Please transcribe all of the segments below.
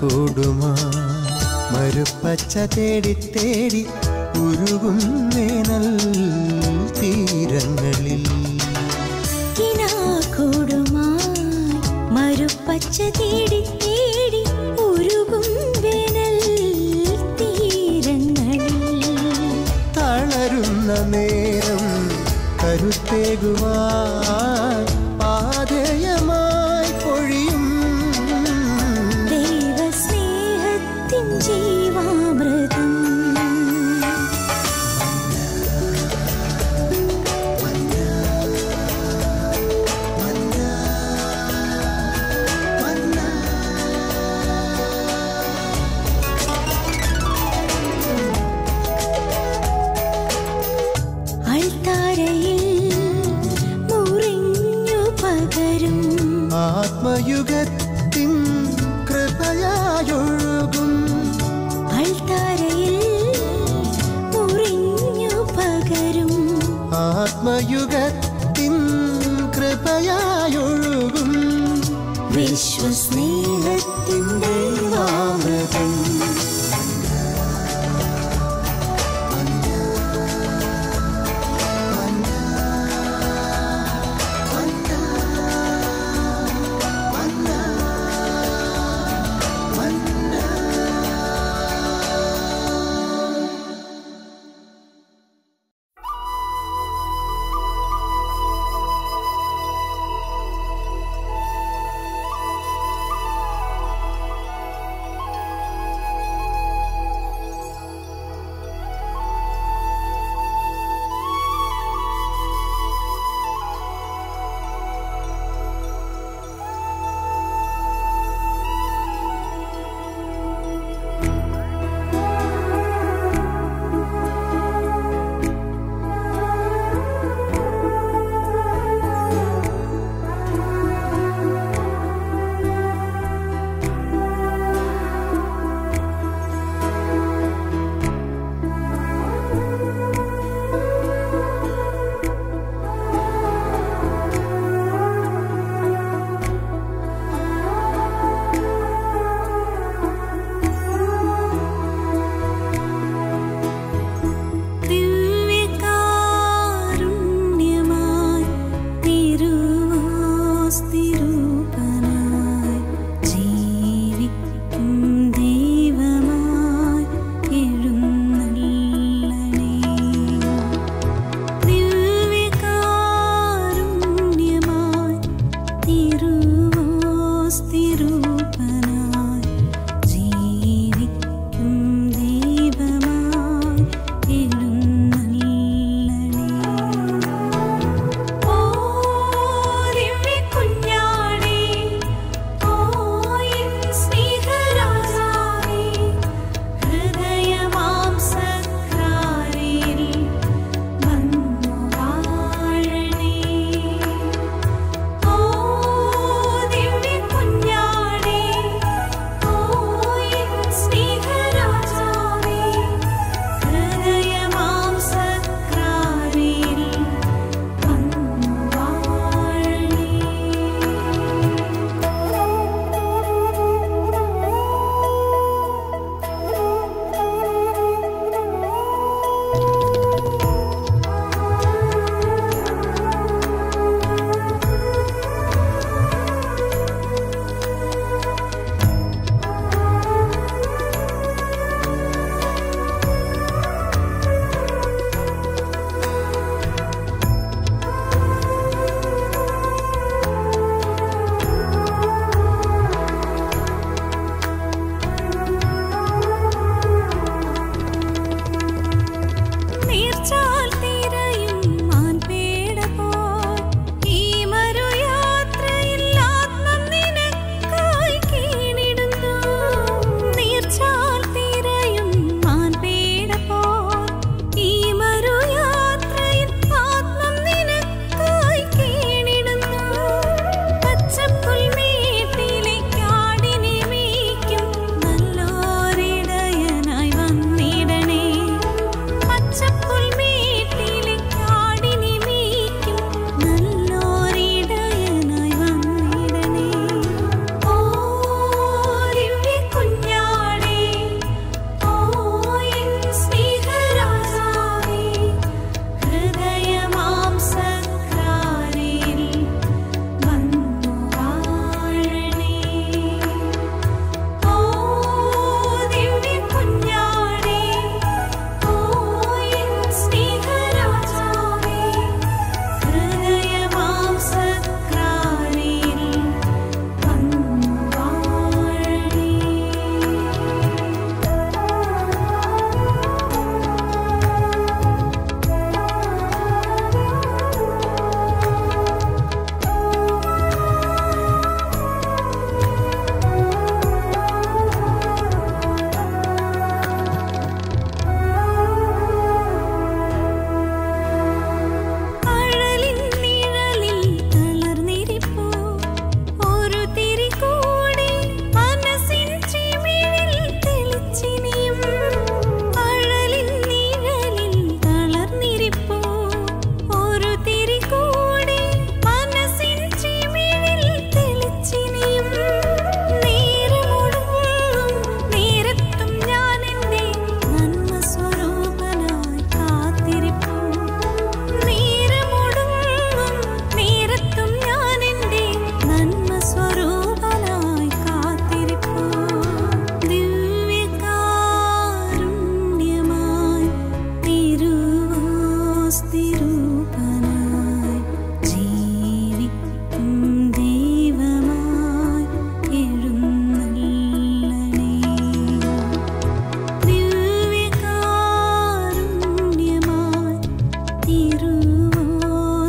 കൊടുമ മരുപ്പച്ച തേടി തേടി ഉരുകുന്നേനൽ തീരങ്ങളിൽ. കൊടുമ മരുപ്പച്ച തേടി തേടി తెగువా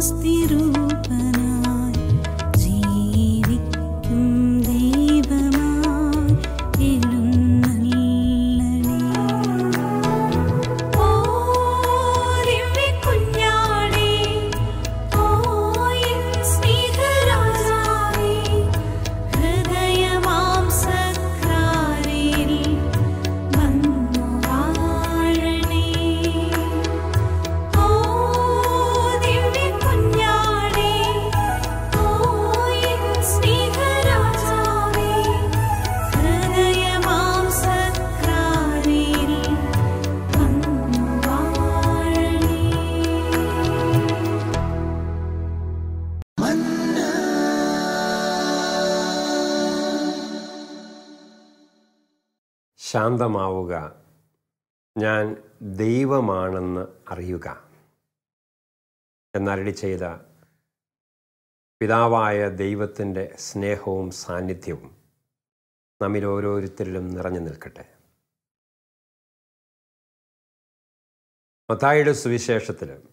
ಸುಸ್ತಿರು ശാന്തമാവുക. ഞാൻ ദൈവമാണെന്ന് അറിയുക. എന്നരടി ചെയ്ത പിതാവായ ദൈവത്തിന്റെ സ്നേഹവും സാന്നിധ്യവും നമ്മിൽ ഓരോരുത്തരിലും നിറഞ്ഞു നിൽക്കട്ടെ. മത്തായിയുടെ സുവിശേഷത്തിൽ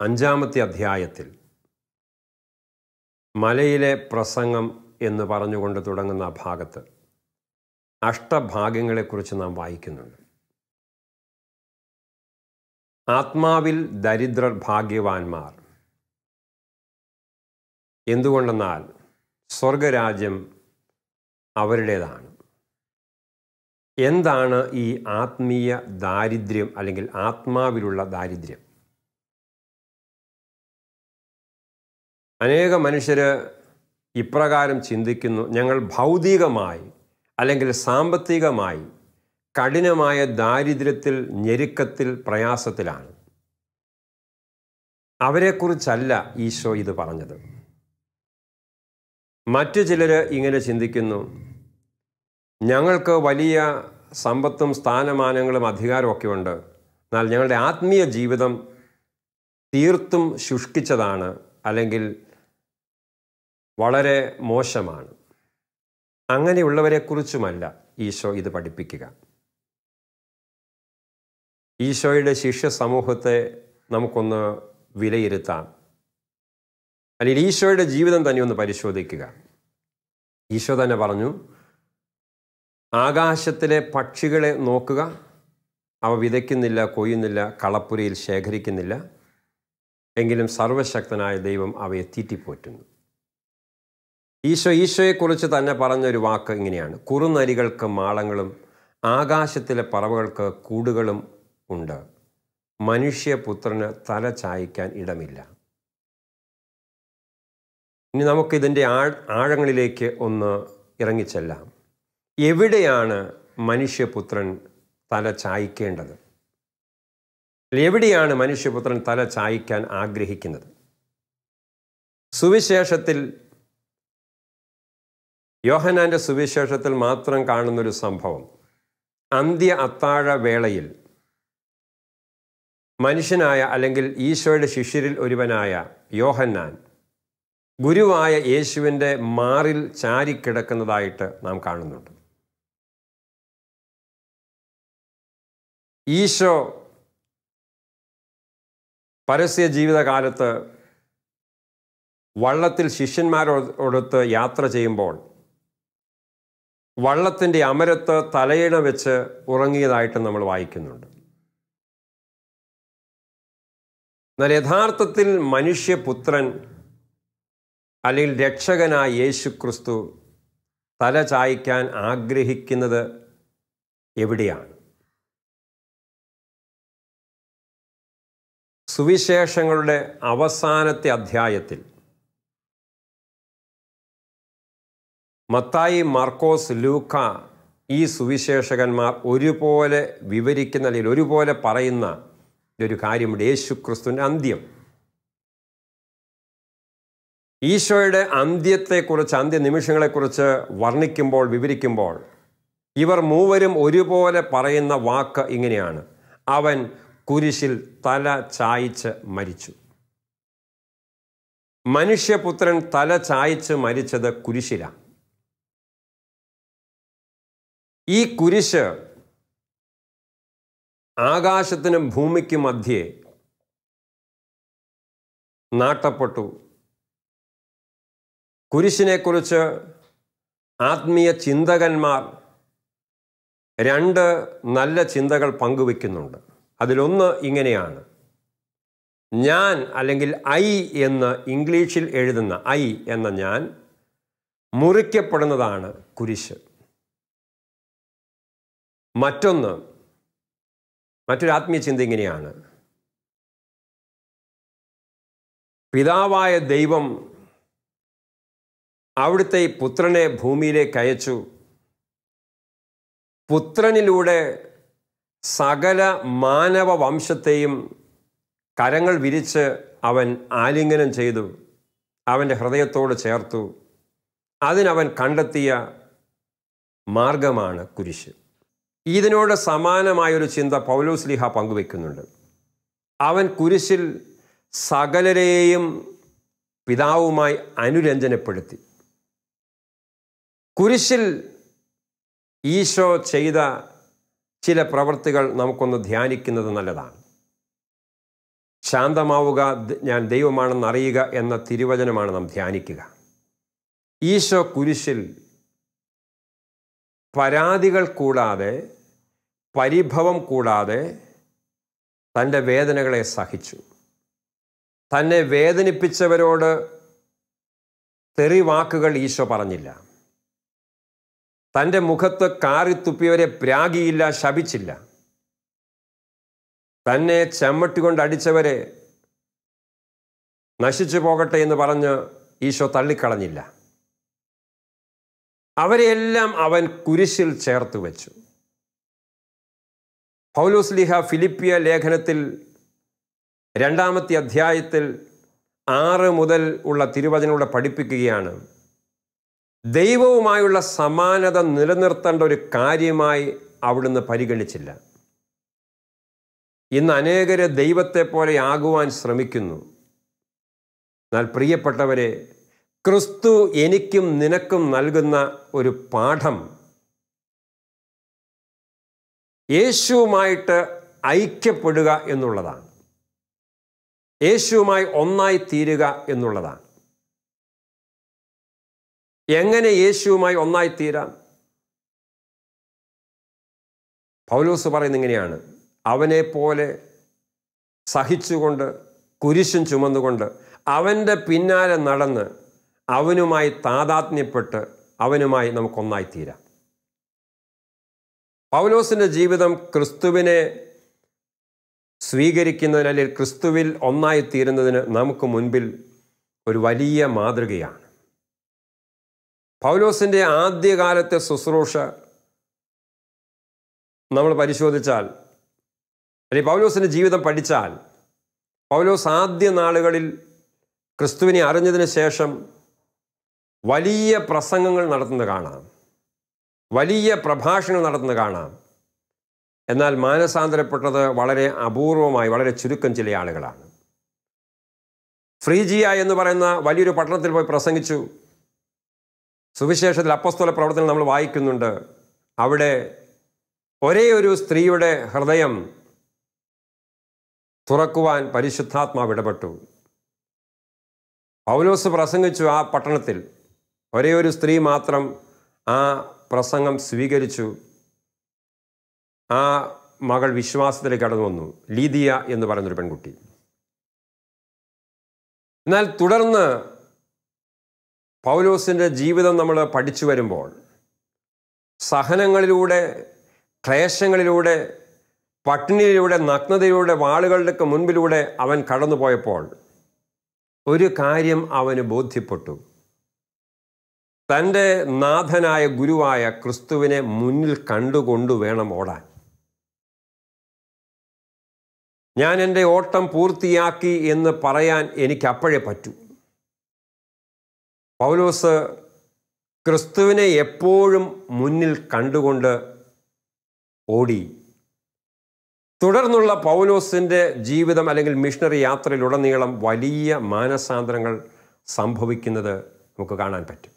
അഞ്ചാമത്തെ അധ്യായത്തിൽ മലയിലെ പ്രസംഗം എന്ന് പറഞ്ഞുകൊണ്ട് തുടങ്ങുന്ന ഭാഗത്ത് അഷ്ടഭാഗ്യങ്ങളെക്കുറിച്ച് നാം വായിക്കുന്നുണ്ട്. ആത്മാവിൽ ദരിദ്രർ ഭാഗ്യവാന്മാർ. എന്തുകൊണ്ടെന്നാൽ സ്വർഗരാജ്യം അവരുടേതാണ്. എന്താണ് ഈ ആത്മീയ ദാരിദ്ര്യം അല്ലെങ്കിൽ ആത്മാവിലുള്ള ദാരിദ്ര്യം? അനേക മനുഷ്യർ ഇപ്രകാരം ചിന്തിക്കുന്നു ഞങ്ങൾ ഭൗതികമായി അല്ലെങ്കിൽ സാമ്പത്തികമായി കഠിനമായ ദാരിദ്ര്യത്തിൽ ഞെരുക്കത്തിൽ പ്രയാസത്തിലാണ്. അവരെക്കുറിച്ചല്ല ഈശോ ഇത് പറഞ്ഞത്. മറ്റു ചിലർ ഇങ്ങനെ ചിന്തിക്കുന്നു ഞങ്ങൾക്ക് വലിയ സമ്പത്തും സ്ഥാനമാനങ്ങളും അധികാരമൊക്കെ ഉണ്ട്. എന്നാൽ ഞങ്ങളുടെ ആത്മീയ ജീവിതം തീർത്തും ശുഷ്കിച്ചതാണ് അല്ലെങ്കിൽ വളരെ മോശമാണ്. അങ്ങനെയുള്ളവരെക്കുറിച്ചുമല്ല ഈശോ ഇത് പഠിപ്പിക്കുക. ഈശോയുടെ ശിഷ്യ സമൂഹത്തെ നമുക്കൊന്ന് വിലയിരുത്താം. അല്ലെങ്കിൽ ഈശോയുടെ ജീവിതം തന്നെ ഒന്ന് പരിശോധിക്കുക. ഈശോ തന്നെ പറഞ്ഞു ആകാശത്തിലെ പക്ഷികളെ നോക്കുക അവ വിതയ്ക്കുന്നില്ല കൊയ്യുന്നില്ല കളപ്പുരയിൽ ശേഖരിക്കുന്നില്ല എങ്കിലും സർവശക്തനായ ദൈവം അവയെ തീറ്റിപ്പോറ്റുന്നു. ഈശോ ഈശോയെക്കുറിച്ച് തന്നെ പറഞ്ഞൊരു വാക്ക് ഇങ്ങനെയാണ്. കുറുനരികൾക്ക് മാളങ്ങളും ആകാശത്തിലെ പറവകൾക്ക് കൂടുകളും ഉണ്ട്. മനുഷ്യപുത്രന് തല ചായ്ക്കാൻ ഇടമില്ല. ഇനി നമുക്കിതിന്റെ ആ ആഴങ്ങളിലേക്ക് ഒന്ന് ഇറങ്ങിച്ചെല്ലാം. എവിടെയാണ് മനുഷ്യപുത്രൻ തല ചായ്ക്കേണ്ടത്? എവിടെയാണ് മനുഷ്യപുത്രൻ തല ചായ്ക്കാൻ ആഗ്രഹിക്കുന്നത്? സുവിശേഷത്തിൽ യോഹനാന്റെ സുവിശേഷത്തിൽ മാത്രം കാണുന്നൊരു സംഭവം. അന്ത്യ അത്താഴ വേളയിൽ മനുഷ്യനായ അല്ലെങ്കിൽ ഈശോയുടെ ശിഷ്യരിൽ ഒരുവനായ യോഹന്നാൻ ഗുരുവായ യേശുവിന്റെ മാറിൽ ചാരിക്കിടക്കുന്നതായിട്ട് നാം കാണുന്നുണ്ട്. ഈശോ പരസ്യ ജീവിതകാലത്ത് വള്ളത്തിൽ ശിഷ്യന്മാരോടൊത്ത് യാത്ര ചെയ്യുമ്പോൾ വള്ളത്തിന്റെ അമരത്ത് തലയിണ വെച്ച് ഉറങ്ങിയതായിട്ട് നമ്മൾ വായിക്കുന്നുണ്ട്. എന്നാൽ യഥാർത്ഥത്തിൽ മനുഷ്യപുത്രൻ അല്ലെങ്കിൽ രക്ഷകനായ യേശു ക്രിസ്തു തല ചായ്ക്കാൻ ആഗ്രഹിക്കുന്നത് എവിടെയാണ്? സുവിശേഷങ്ങളുടെ അവസാനത്തെ അധ്യായത്തിൽ മത്തായി മാർക്കോസ് ലൂക്ക ഈ സുവിശേഷകന്മാർ ഒരുപോലെ വിവരിക്കുന്ന അല്ലെങ്കിൽ ഒരുപോലെ പറയുന്ന ഒരു കാര്യമുണ്ട്. യേശു ക്രിസ്തുവിന്റെ അന്ത്യം. ഈശോയുടെ അന്ത്യത്തെക്കുറിച്ച് അന്ത്യ നിമിഷങ്ങളെക്കുറിച്ച് വർണിക്കുമ്പോൾ വിവരിക്കുമ്പോൾ ഇവർ മൂവരും ഒരുപോലെ പറയുന്ന വാക്ക് ഇങ്ങനെയാണ്. അവൻ കുരിശിൽ തല ചായ്ച്ച് മരിച്ചു. മനുഷ്യപുത്രൻ തല ചായ്ച്ച് മരിച്ചത് കുരിശിലാണ് ഈ കുരിശ് ആകാശത്തിനും ഭൂമിക്കും മധ്യേ നാട്ടപ്പെട്ടു. കുരിശിനെക്കുറിച്ച് ആത്മീയ ചിന്തകന്മാർ രണ്ട് നല്ല ചിന്തകൾ പങ്കുവെക്കുന്നുണ്ട്. അതിലൊന്ന് ഇങ്ങനെയാണ്. ഞാൻ അല്ലെങ്കിൽ ഐ എന്ന് ഇംഗ്ലീഷിൽ എഴുതുന്ന ഐ എന്ന ഞാൻ മുറിക്കപ്പെടുന്നതാണ് കുരിശ്. മറ്റൊന്ന് മറ്റൊരു ആത്മീയ ചിന്ത ഇങ്ങനെയാണ്. പിതാവായ ദൈവം അവിടുത്തെ പുത്രനെ ഭൂമിയിലേക്ക് അയച്ചു. പുത്രനിലൂടെ സകല മാനവ വംശത്തെയും കരങ്ങൾ വിരിച്ച് അവൻ ആലിംഗനം ചെയ്തു. അവന്റെ ഹൃദയത്തോട് ചേർത്തു. അതിനവൻ കണ്ടെത്തിയ മാർഗമാണ് കുരിശ്. ഇതിനോട് സമാനമായൊരു ചിന്ത പൗലോസ് പൗലോസ്ലിഹ പങ്കുവെക്കുന്നുണ്ട്. അവൻ കുരിശിൽ സകലരെയും പിതാവുമായി അനുരഞ്ജനപ്പെടുത്തി. കുരിശിൽ ഈശോ ചെയ്ത ചില പ്രവൃത്തികൾ നമുക്കൊന്ന് ധ്യാനിക്കുന്നത് നല്ലതാണ്. ശാന്തമാവുക ഞാൻ ദൈവമാണെന്ന് അറിയുക എന്ന തിരുവചനമാണ് നാം ധ്യാനിക്കുക. ഈശോ കുരിശിൽ പരാതികൾ കൂടാതെ പരിഭവം കൂടാതെ തന്റെ വേദനകളെ സഹിച്ചു. തന്നെ വേദനിപ്പിച്ചവരോട് തെറിവാക്കുകൾ ഈശോ പറഞ്ഞില്ല. തന്റെ മുഖത്ത് കാറിത്തുപ്പിയവരെ പ്രാഗിയില്ല ശപിച്ചില്ല. തന്നെ ചെമ്മട്ടികൊണ്ട് അടിച്ചവരെ നശിച്ചു പോകട്ടെ എന്ന് പറഞ്ഞ് ഈശോ തള്ളിക്കളഞ്ഞില്ല. അവരെയെല്ലാം അവൻ കുരിശിൽ ചേർത്ത് വെച്ചു. പൗലോസ്ലിഹ ഫിലിപ്പിയ ലേഖനത്തിൽ രണ്ടാമത്തെ അധ്യായത്തിൽ ആറ് മുതൽ ഉള്ള തിരുവചനങ്ങളെ പഠിപ്പിക്കുകയാണ് ദൈവവുമായുള്ള സമാനത നിലനിർത്തേണ്ട ഒരു കാര്യമായി അവിടുന്ന് പരിഗണിച്ചില്ല. ഇന്ന് അനേകരെ ദൈവത്തെ പോലെ ആകുവാൻ ശ്രമിക്കുന്നു. എന്നാൽ പ്രിയപ്പെട്ടവരെ ക്രിസ്തു എനിക്കും നിനക്കും നൽകുന്ന ഒരു പാഠം. യേശുവുമായിട്ട് ഐക്യപ്പെടുക എന്നുള്ളതാണ്. യേശുവുമായി ഒന്നായി തീരുക എന്നുള്ളതാണ്. എങ്ങനെ യേശുവുമായി ഒന്നായി തീരാം? പൗലോസ് പറയുന്ന ഇങ്ങനെയാണ്. അവനെ പോലെ സഹിച്ചുകൊണ്ട് കുരിശും ചുമന്നുകൊണ്ട് അവന്റെ പിന്നാലെ നടന്ന് അവനുമായി താതാത്മ്യപ്പെട്ട് അവനുമായി നമുക്കൊന്നായി തീരാം പൗലോസിന്റെ ജീവിതം ക്രിസ്തുവിനെ സ്വീകരിക്കുന്നതിന് അല്ലെങ്കിൽ ക്രിസ്തുവിൽ ഒന്നായി തീരുന്നതിന് നമുക്ക് മുൻപിൽ ഒരു വലിയ മാതൃകയാണ്. പൗലോസിന്റെ ആദ്യകാലത്തെ ശുശ്രൂഷ നമ്മൾ പരിശോധിച്ചാൽ അല്ലെങ്കിൽ പൗലോസിന്റെ ജീവിതം പഠിച്ചാൽ പൗലോസ് ആദ്യ നാളുകളിൽ ക്രിസ്തുവിനെ അറിഞ്ഞതിന് ശേഷം വലിയ പ്രസംഗങ്ങൾ നടത്തുന്നത് കാണാം. വലിയ പ്രഭാഷണങ്ങൾ നടത്തുന്നത് കാണാം. എന്നാൽ മാനസാന്തരപ്പെട്ടത് വളരെ അപൂർവമായി വളരെ ചുരുക്കം ചില ആളുകളാണ്. ഫ്രീജിയ എന്ന് പറയുന്ന വലിയൊരു പട്ടണത്തിൽ പോയി പ്രസംഗിച്ചു. സുവിശേഷത്തിൽ അപ്പസ്തോല പ്രവർത്തനം നമ്മൾ വായിക്കുന്നുണ്ട്. അവിടെ ഒരേ ഒരു സ്ത്രീയുടെ ഹൃദയം തുറക്കുവാൻ പരിശുദ്ധാത്മാവ് ഇടപെട്ടു. പൗലോസ് പ്രസംഗിച്ചു ആ പട്ടണത്തിൽ. ഒരേ ഒരു സ്ത്രീ മാത്രം ആ പ്രസംഗം സ്വീകരിച്ചു. ആ മകൾ വിശ്വാസത്തിലേക്ക് കടന്നു വന്നു. ലീദിയ എന്ന് പറയുന്നൊരു പെൺകുട്ടി. എന്നാൽ തുടർന്ന് പൗലോസിന്റെ ജീവിതം നമ്മൾ പഠിച്ചു വരുമ്പോൾ സഹനങ്ങളിലൂടെ ക്ലേശങ്ങളിലൂടെ പട്ടിണിയിലൂടെ നഗ്നതയിലൂടെ വാളുകളുടെ മുൻപിലൂടെ അവൻ കടന്നുപോയപ്പോൾ ഒരു കാര്യം അവന് ബോധ്യപ്പെട്ടു. തന്റെ നാഥനായ ഗുരുവായ ക്രിസ്തുവിനെ മുന്നിൽ കണ്ടുകൊണ്ട് വേണം ഓടാൻ. ഞാൻ എന്റെ ഓട്ടം പൂർത്തിയാക്കി എന്ന് പറയാൻ എനിക്ക് അപ്പോഴേ പറ്റൂ. പൗലോസ് ക്രിസ്തുവിനെ എപ്പോഴും മുന്നിൽ കണ്ടുകൊണ്ട് ഓടി. തുടർന്നുള്ള പൗലോസിന്റെ ജീവിതം അല്ലെങ്കിൽ മിഷണറി യാത്രയിലുടനീളം വലിയ മാനസാന്തരങ്ങൾ സംഭവിക്കുന്നത് നമുക്ക് കാണാൻ പറ്റും.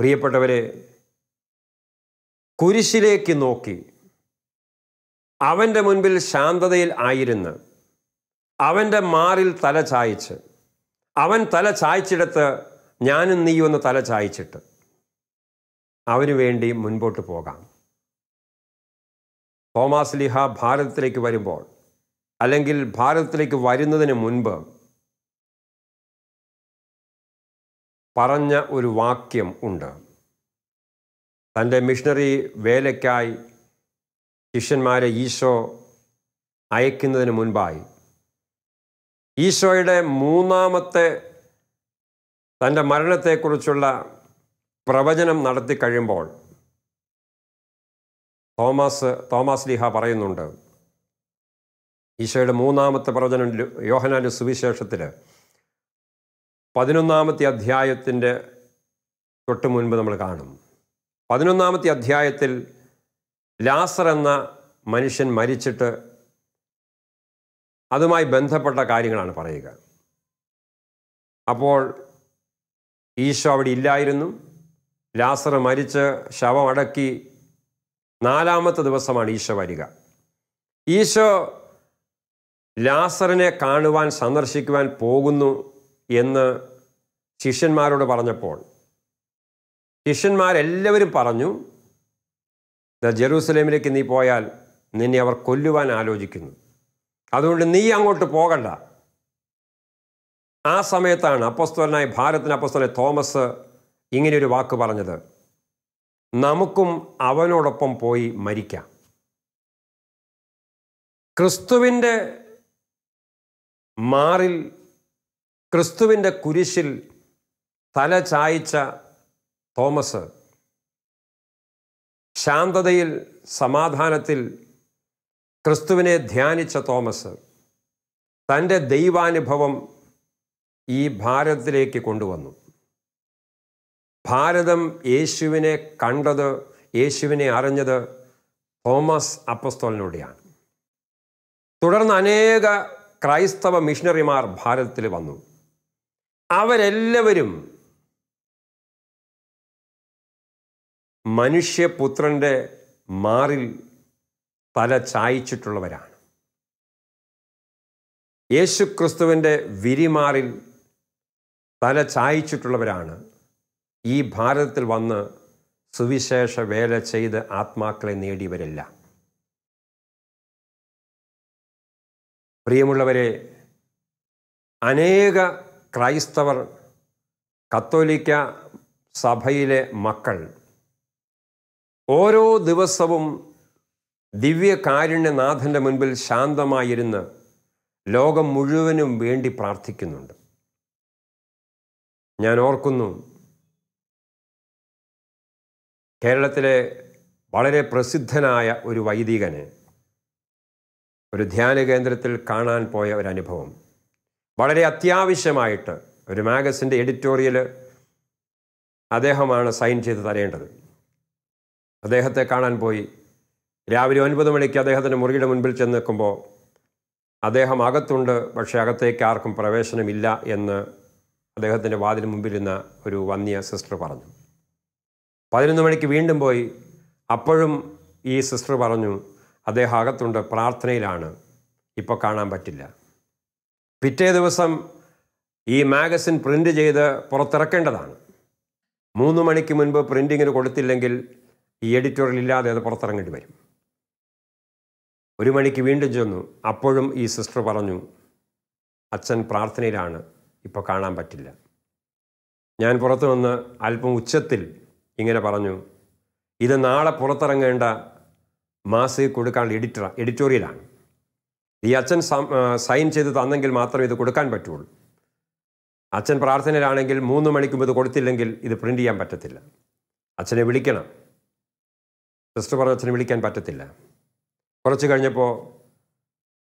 പ്രിയപ്പെട്ടവരെ കുരിശിലേക്ക് നോക്കി. അവന്റെ മുൻപിൽ ശാന്തതയിൽ ആയിരുന്ന്. അവന്റെ മാറിൽ തല ചായച്ച്. അവൻ തല ചായച്ചിടത്ത് ഞാനും നീയും ഒന്ന് തല ചായച്ചിട്ട്. അവന് വേണ്ടി മുൻപോട്ട് പോകാം. തോമാസ് ലിഹ ഭാരതത്തിലേക്ക് വരുമ്പോൾ അല്ലെങ്കിൽ ഭാരതത്തിലേക്ക് വരുന്നതിന് മുൻപ് പറഞ്ഞ ഒരു വാക്യം ഉണ്ട്. തന്റെ മിഷണറി വേലയ്ക്കായി ശിഷ്യന്മാരെ ഈശോ അയക്കുന്നതിന് മുൻപായി. ഈശോയുടെ മൂന്നാമത്തെ തന്റെ മരണത്തെക്കുറിച്ചുള്ള പ്രവചനം നടത്തി കഴിയുമ്പോൾ തോമസ് തോമസ് ലീഹ പറയുന്നുണ്ട്. ഈശോയുടെ മൂന്നാമത്തെ പ്രവചനം യോഹനാന്റെ സുവിശേഷത്തിൽ പതിനൊന്നാമത്തെ അധ്യായത്തിന്റെ തൊട്ട് മുൻപ് നമ്മൾ കാണും. പതിനൊന്നാമത്തെ അധ്യായത്തിൽ ലാസർ എന്ന മനുഷ്യൻ മരിച്ചിട്ട് അതുമായി ബന്ധപ്പെട്ട കാര്യങ്ങളാണ് പറയുക. അപ്പോൾ ഈശോ അവിടെ ഇല്ലായിരുന്നു. ലാസർ മരിച്ച് ശവം അടക്കി നാലാമത്തെ ദിവസമാണ് ഈശോ വരിക. ഈശോ ലാസറിനെ കാണുവാൻ സന്ദർശിക്കുവാൻ പോകുന്നു. എന്ന് ശിഷ്യന്മാരോട് പറഞ്ഞപ്പോൾ ശിഷ്യന്മാരെല്ലാവരും പറഞ്ഞു "ദാ ജെറൂസലേമിലേക്ക് നീ പോയാൽ നിന്നെ അവർ കൊല്ലുവാൻ ആലോചിക്കുന്നു. അതുകൊണ്ട് നീ അങ്ങോട്ട് പോകണ്ട. ആ സമയത്താണ് അപ്പസ്തോലനായ ഭാരത്തിന് അപ്പസ്തോലെ തോമസ് ഇങ്ങനെയൊരു വാക്ക് പറഞ്ഞത് നമുക്കും അവനോടൊപ്പം പോയി മരിക്കാം. ക്രിസ്തുവിന്റെ മാറിൽ ക്രിസ്തുവിന്റെ കുരിശിൽ തല ചായ്ച്ച തോമസ് ശാന്തതയിൽ സമാധാനത്തിൽ ക്രിസ്തുവിനെ ധ്യാനിച്ച തോമസ് തന്റെ ദൈവാനുഭവം ഈ ഭാരതത്തിലേക്ക് കൊണ്ടുവന്നു. ഭാരതം യേശുവിനെ കണ്ടത് യേശുവിനെ അറിഞ്ഞത് തോമസ് അപ്പസ്തോലിലൂടെയാണ് തുടർന്ന് അനേക ക്രൈസ്തവ മിഷണറിമാർ ഭാരതത്തിൽ വന്നു. അവരെല്ലാവരും മനുഷ്യപുത്രന്റെ മാറിൽ തല ചായിച്ചിട്ടുള്ളവരാണ്. യേശുക്രിസ്തുവിന്റെ വിരിമാറിൽ തല ചായിച്ചിട്ടുള്ളവരാണ്. ഈ ഭാരതത്തിൽ വന്ന് സുവിശേഷ വേല ചെയ്ത് ആത്മാക്കളെ നേടിയവരെല്ലാം. പ്രിയമുള്ളവരെ അനേക ക്രൈസ്തവർ കത്തോലിക്ക സഭയിലെ മക്കൾ ഓരോ ദിവസവും ദിവ്യകാരുണ്യനാഥന്റെ മുൻപിൽ ശാന്തമായിരുന്ന് ലോകം മുഴുവനും വേണ്ടി പ്രാർത്ഥിക്കുന്നുണ്ട്. ഞാൻ ഓർക്കുന്നു കേരളത്തിലെ വളരെ പ്രസിദ്ധനായ ഒരു വൈദികന് ഒരു ധ്യാന കേന്ദ്രത്തിൽ കാണാൻ പോയ ഒരനുഭവം. വളരെ അത്യാവശ്യമായിട്ട് ഒരു മാഗസിന്റെ എഡിറ്റോറിയൽ അദ്ദേഹമാണ് സൈൻ ചെയ്ത് തരേണ്ടത്. അദ്ദേഹത്തെ കാണാൻ പോയി. രാവിലെ ഒൻപത് മണിക്ക് അദ്ദേഹത്തിന്റെ മുറിയുടെ മുൻപിൽ ചെന്ന് നിൽക്കുമ്പോൾ അദ്ദേഹം അകത്തുണ്ട് പക്ഷേ അകത്തേക്ക് ആർക്കും പ്രവേശനമില്ല എന്ന് അദ്ദേഹത്തിന്റെ വാതിന് മുമ്പിലിരുന്ന ഒരു വന്യ സിസ്റ്റർ പറഞ്ഞു. പതിനൊന്ന് മണിക്ക് വീണ്ടും പോയി. അപ്പോഴും ഈ സിസ്റ്റർ പറഞ്ഞു അദ്ദേഹം അകത്തുണ്ട് പ്രാർത്ഥനയിലാണ്. ഇപ്പോൾ കാണാൻ പറ്റില്ല. പിറ്റേ ദിവസം ഈ മാഗസിൻ പ്രിന്റ് ചെയ്ത് പുറത്തിറക്കേണ്ടതാണ്. മൂന്ന് മണിക്ക് മുൻപ് പ്രിന്റിങ്ങിന് കൊടുത്തില്ലെങ്കിൽ ഈ എഡിറ്റോറിയൽ ഇല്ലാതെ അത് പുറത്തിറങ്ങേണ്ടി വരും. ഒരു മണിക്ക് വീണ്ടും ചെന്നു. അപ്പോഴും ഈ സിസ്റ്റർ പറഞ്ഞു അച്ഛൻ പ്രാർത്ഥനയിലാണ് ഇപ്പോൾ കാണാൻ പറ്റില്ല. ഞാൻ പുറത്തു വന്ന് അല്പം ഉച്ചത്തിൽ ഇങ്ങനെ പറഞ്ഞു ഇത് നാളെ പുറത്തിറങ്ങേണ്ട മാസിക കൊടുക്കാനുള്ള എഡിറ്റർ എഡിറ്റോറിയലാണ്. ഈ അച്ഛൻ സൈൻ ചെയ്ത് തന്നെങ്കിൽ മാത്രമേ ഇത് കൊടുക്കാൻ പറ്റുള്ളൂ. അച്ഛൻ പ്രാർത്ഥനയിലാണെങ്കിൽ മൂന്ന് മണിക്ക് ഇത് കൊടുത്തില്ലെങ്കിൽ ഇത് പ്രിന്റ് ചെയ്യാൻ പറ്റത്തില്ല. അച്ഛനെ വിളിക്കണം. സിസ്റ്റർ പറഞ്ഞ അച്ഛനെ വിളിക്കാൻ പറ്റത്തില്ല. കുറച്ച് കഴിഞ്ഞപ്പോൾ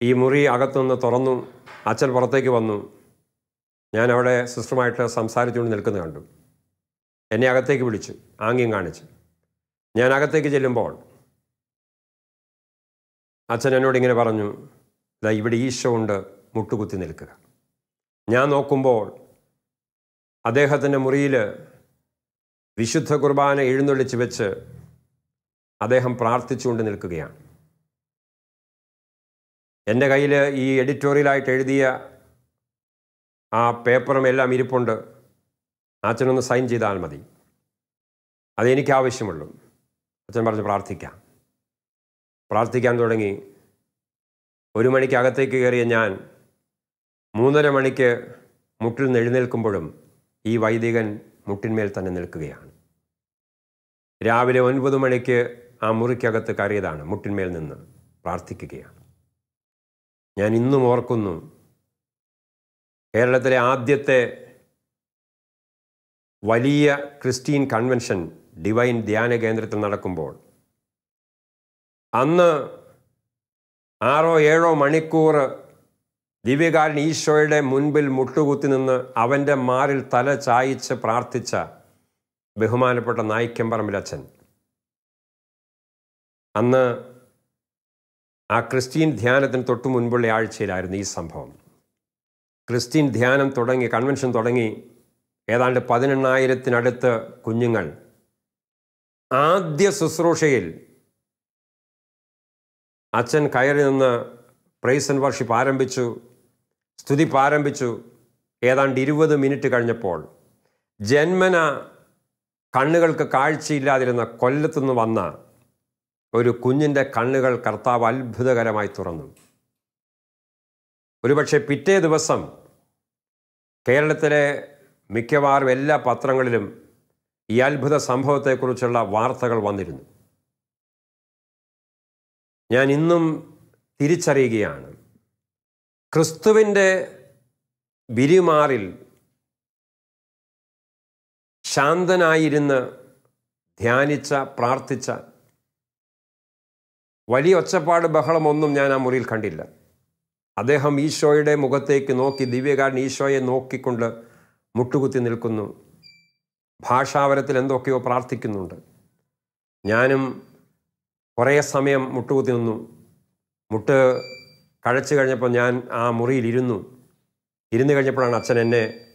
ഈ മുറി അകത്തുനിന്ന് തുറന്നു. അച്ഛൻ പുറത്തേക്ക് വന്നു. ഞാൻ അവിടെ സിസ്റ്ററുമായിട്ട് സംസാരിച്ചുകൊണ്ട് നിൽക്കുന്ന കണ്ടു. എന്നെ അകത്തേക്ക് വിളിച്ചു. ആംഗ്യം കാണിച്ചു. ഞാൻ അകത്തേക്ക് ചെല്ലുമ്പോൾ അച്ഛൻ എന്നോട് ഇങ്ങനെ പറഞ്ഞു. ഇതാ ഇവിടെ ഈശോ ഉണ്ട് മുട്ടുകുത്തി നിൽക്കുക. ഞാൻ നോക്കുമ്പോൾ അദ്ദേഹത്തിന്റെ മുറിയിൽ വിശുദ്ധ കുർബാന എഴുന്നള്ളിച്ച് വെച്ച് അദ്ദേഹം പ്രാർത്ഥിച്ചുകൊണ്ട് നിൽക്കുകയാണ്. എന്റെ കയ്യിൽ ഈ എഡിറ്റോറിയലായിട്ട് എഴുതിയ ആ പേപ്പറും എല്ലാം ഇരിപ്പുണ്ട്. അച്ഛനൊന്ന് സൈൻ ചെയ്താൽ മതി. അതെനിക്ക് ആവശ്യമുള്ളൂ അച്ഛൻ പറഞ്ഞ് പ്രാർത്ഥിക്കാം. പ്രാർത്ഥിക്കാൻ തുടങ്ങി. ഒരു മണിക്കകത്തേക്ക് കയറിയ ഞാൻ മൂന്നര മണിക്ക് മുട്ടിൽ നിന്ന് എഴുന്നേൽക്കുമ്പോഴും ഈ വൈദികൻ മുട്ടിന്മേൽ തന്നെ നിൽക്കുകയാണ്. രാവിലെ ഒൻപത് മണിക്ക് ആ മുറിക്കകത്ത് കയറിയതാണ് മുട്ടിന്മേൽ നിന്ന് പ്രാർത്ഥിക്കുകയാണ്. ഞാൻ ഇന്നും ഓർക്കുന്നു കേരളത്തിലെ ആദ്യത്തെ വലിയ ക്രിസ്ത്യൻ കൺവെൻഷൻ ഡിവൈൻ ധ്യാന കേന്ദ്രത്തിൽ നടക്കുമ്പോൾ അന്ന് ആറോ ഏഴോ മണിക്കൂർ ദിവ്യകാരൻ ഈശോയുടെ മുൻപിൽ മുട്ടുകുത്തി നിന്ന് അവന്റെ മാറിൽ തല ചായിച്ച് പ്രാർത്ഥിച്ച ബഹുമാനപ്പെട്ട നായിക്കമ്പറമ്പിലച്ഛൻ അന്ന് ആ ക്രിസ്ത്യൻ ധ്യാനത്തിന് തൊട്ടു മുൻപുള്ള ആഴ്ചയിലായിരുന്നു ഈ സംഭവം. ക്രിസ്ത്യൻ ധ്യാനം തുടങ്ങി കൺവെൻഷൻ തുടങ്ങി ഏതാണ്ട് പതിനെണ്ണായിരത്തിനടുത്ത് കുഞ്ഞുങ്ങൾ ആദ്യ ശുശ്രൂഷയിൽ അച്ഛൻ കയറി നിന്ന് പ്രൈസ് ആൻഡ് വർഷിപ്പ് ആരംഭിച്ചു സ്തുതിപ്പ് ആരംഭിച്ചു ഏതാണ്ട് ഇരുപത് മിനിറ്റ് കഴിഞ്ഞപ്പോൾ ജന്മന കണ്ണുകൾക്ക് കാഴ്ചയില്ലാതിരുന്ന കൊല്ലത്തുനിന്ന് വന്ന ഒരു കുഞ്ഞിന്റെ കണ്ണുകൾ കർത്താവ് അത്ഭുതകരമായി തുറന്നു. ഒരുപക്ഷെ പിറ്റേ ദിവസം കേരളത്തിലെ മിക്കവാറും എല്ലാ പത്രങ്ങളിലും ഈ അത്ഭുത സംഭവത്തെക്കുറിച്ചുള്ള വാർത്തകൾ വന്നിരുന്നു. ഞാൻ ഇന്നും തിരിച്ചറിയുകയാണ്. ക്രിസ്തുവിന്റെ ബിരിമാറിൽ ശാന്തനായിരുന്ന് ധ്യാനിച്ച പ്രാർത്ഥിച്ച വലിയ ഒച്ചപ്പാട് ബഹളമൊന്നും ഞാൻ ആ മുറിയിൽ കണ്ടില്ല. അദ്ദേഹം ഈശോയുടെ മുഖത്തേക്ക് നോക്കി ദിവ്യകാരൻ ഈശോയെ നോക്കിക്കൊണ്ട് മുട്ടുകുത്തി നിൽക്കുന്നു. ഭാഷാവരത്തിൽ എന്തൊക്കെയോ പ്രാർത്ഥിക്കുന്നുണ്ട്. ഞാനും കുറേ സമയം മുട്ടുകുത്തി നിന്നു. മുട്ട് കഴിച്ചു കഴിഞ്ഞപ്പോൾ ഞാൻ ആ മുറിയിൽ ഇരുന്നു. ഇരുന്ന് കഴിഞ്ഞപ്പോഴാണ് അച്ഛൻ എന്നെ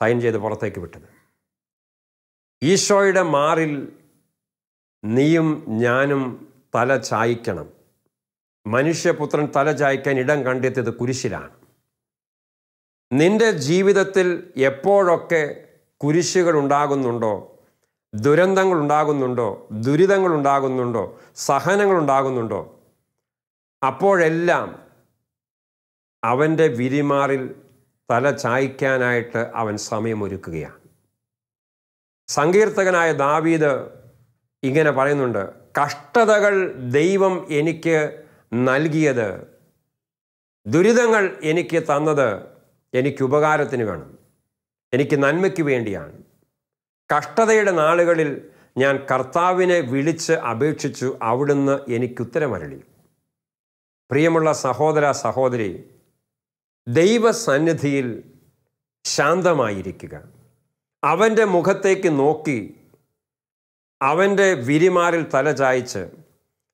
സൈൻ ചെയ്ത് പുറത്തേക്ക് വിട്ടത്. ഈശോയുടെ മാറിൽ നീയും ഞാനും തല ചായ്ക്കണം. മനുഷ്യപുത്രൻ തല ചായ്ക്കാൻ ഇടം കണ്ടെത്തിയത് കുരിശിലാണ്. നിന്റെ ജീവിതത്തിൽ എപ്പോഴൊക്കെ കുരിശുകൾ ഉണ്ടാകുന്നുണ്ടോ ദുരന്തങ്ങൾ ഉണ്ടാകുന്നുണ്ടോ ദുരിതങ്ങൾ ഉണ്ടാകുന്നുണ്ടോ സഹനങ്ങൾ ഉണ്ടാകുന്നുണ്ടോ അപ്പോഴെല്ലാം അവന്റെ വിരിമാറിൽ തല ചായ്ക്കാനായിട്ട് അവൻ സമയമൊരുക്കുകയാണ്. സങ്കീർത്തകനായ ദാവീദ് ഇങ്ങനെ പറയുന്നുണ്ട് കഷ്ടതകൾ ദൈവം എനിക്ക് നൽകിയത് ദുരിതങ്ങൾ എനിക്ക് തന്നത് എനിക്ക് ഉപകാരത്തിന് വേണം. എനിക്ക് നന്മയ്ക്ക് വേണ്ടിയാണ്. കഷ്ടതയുടെ നാളുകളിൽ ഞാൻ കർത്താവിനെ വിളിച്ച് അപേക്ഷിച്ചു അവിടുന്ന് എനിക്ക് ഉത്തരമരളി. പ്രിയമുള്ള സഹോദര സഹോദരി ദൈവസന്നിധിയിൽ ശാന്തമായിരിക്കുക. അവന്റെ മുഖത്തേക്ക് നോക്കി അവന്റെ വിരിമാറിൽ തല ചായ്ച്ച്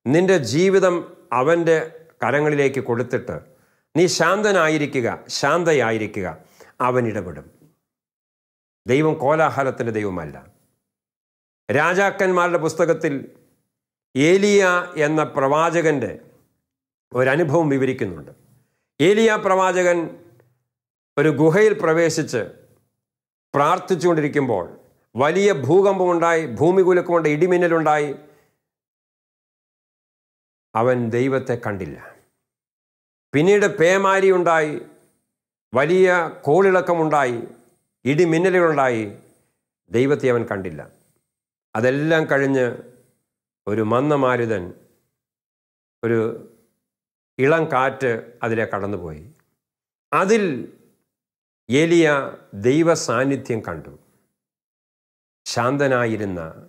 നിന്റെ ജീവിതം അവന്റെ കരങ്ങളിലേക്ക് കൊടുത്തിട്ട് നീ ശാന്തനായിരിക്കുക ശാന്തയായിരിക്കുക അവൻ ഇടപെടും. ദൈവം കോലാഹലത്തിന്റെ ദൈവമല്ല. രാജാക്കന്മാരുടെ പുസ്തകത്തിൽ ഏലിയ എന്ന പ്രവാചകന്റെ ഒരനുഭവം വിവരിക്കുന്നുണ്ട്. ഏലിയ പ്രവാചകൻ ഒരു ഗുഹയിൽ പ്രവേശിച്ച് പ്രാർത്ഥിച്ചുകൊണ്ടിരിക്കുമ്പോൾ വലിയ ഭൂകമ്പമുണ്ടായി ഭൂമി കുലുക്കമുണ്ട് ഇടിമിന്നലുണ്ടായി. അവൻ ദൈവത്തെ കണ്ടില്ല. പിന്നീട് പേമാരി ഉണ്ടായി വലിയ കോളിളക്കമുണ്ടായി. ഇടിമിന്നലുകളുണ്ടായി ദൈവത്തെ അവൻ കണ്ടില്ല. അതെല്ലാം കഴിഞ്ഞ് ഒരു മന്ദമാരുതൻ ഒരു ഇളം കാറ്റ് അതിലെ കടന്നുപോയി. അതിൽ ഏലിയ ദൈവ സാന്നിധ്യം കണ്ടു. ശാന്തനായിരുന്ന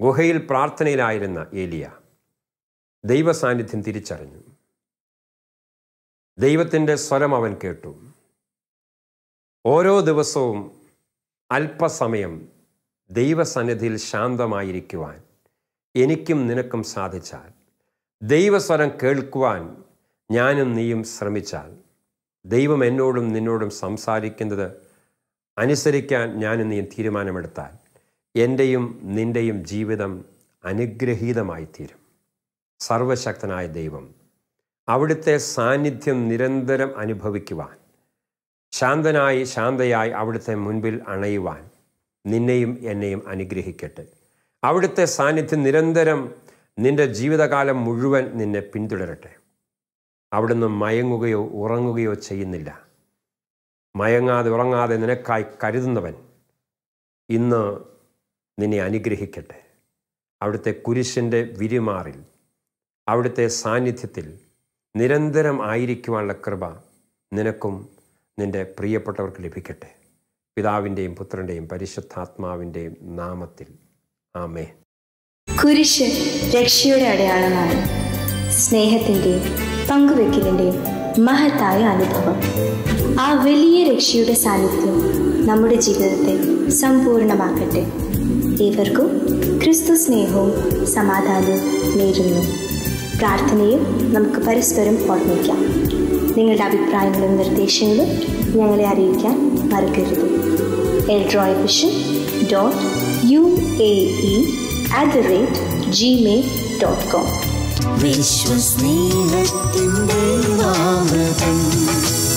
ഗുഹയിൽ പ്രാർത്ഥനയിലായിരുന്ന ഏലിയ ദൈവസാന്നിധ്യം തിരിച്ചറിഞ്ഞു. ദൈവത്തിന്റെ സ്വരം അവൻ കേട്ടു. ഓരോ ദിവസവും അല്പസമയം ദൈവസന്നിധിയിൽ ശാന്തമായിരിക്കുവാൻ എനിക്കും നിനക്കും സാധിച്ചാൽ ദൈവസ്വരം കേൾക്കുവാൻ ഞാനും നീയും ശ്രമിച്ചാൽ ദൈവം എന്നോടും നിന്നോടും സംസാരിക്കുന്നത് അനുസരിക്കാൻ ഞാനും നീയും തീരുമാനമെടുത്താൽ എന്റെയും നിന്റെയും ജീവിതം അനുഗ്രഹീതമായി തീരും സർവശക്തനായ ദൈവം അവിടുത്തെ സാന്നിധ്യം നിരന്തരം അനുഭവിക്കുവാൻ ശാന്തനായി ശാന്തയായി അവിടുത്തെ മുൻപിൽ അണയുവാൻ നിന്നെയും എന്നെയും അനുഗ്രഹിക്കട്ടെ. അവിടുത്തെ സാന്നിധ്യം നിരന്തരം നിന്റെ ജീവിതകാലം മുഴുവൻ നിന്നെ പിന്തുടരട്ടെ. അവിടുന്ന് മയങ്ങുകയോ ഉറങ്ങുകയോ ചെയ്യുന്നില്ല. മയങ്ങാതെ ഉറങ്ങാതെ നിനക്കായി കരുതുന്നവൻ ഇന്ന് നിന്നെ അനുഗ്രഹിക്കട്ടെ. അവിടുത്തെ കുരിശിന്റെ വിരിമാറിൽ അവിടുത്തെ സാന്നിധ്യത്തിൽ നിരന്തരം ആയിരിക്കുവാനുള്ള കൃപ നിനക്കും നിന്റെ പ്രിയപ്പെട്ടവർക്ക് ലഭിക്കട്ടെ. പിതാവിന്റെയും പുത്രന്റെയും പരിശുദ്ധാത്മാവിന്റെയും നാമത്തിൽ. ആമേ കുരിശ് രക്ഷയുടെ അടയാളമാണ്. സ്നേഹത്തിന്റെയും പങ്കുവെക്കലിന്റെയും മഹത്തായ അനുഭവം. ആ വലിയ രക്ഷയുടെ സാന്നിധ്യം നമ്മുടെ ജീവിതത്തെ സമ്പൂർണമാക്കട്ടെ ഏവർക്കും ക്രിസ്തു സ്നേഹവും സമാധാനവും നേരുന്നു. പ്രാർത്ഥനയും നമുക്ക് പരസ്പരം ഓർമ്മിക്കാം. നിങ്ങളുടെ അഭിപ്രായങ്ങളും നിർദ്ദേശങ്ങളും ഞങ്ങളെ അറിയിക്കാൻ മറക്കരുത്. L droy vision dot U A E at the rate Gmail dot com വിശ്വസ്നേഹത്തിന്റെ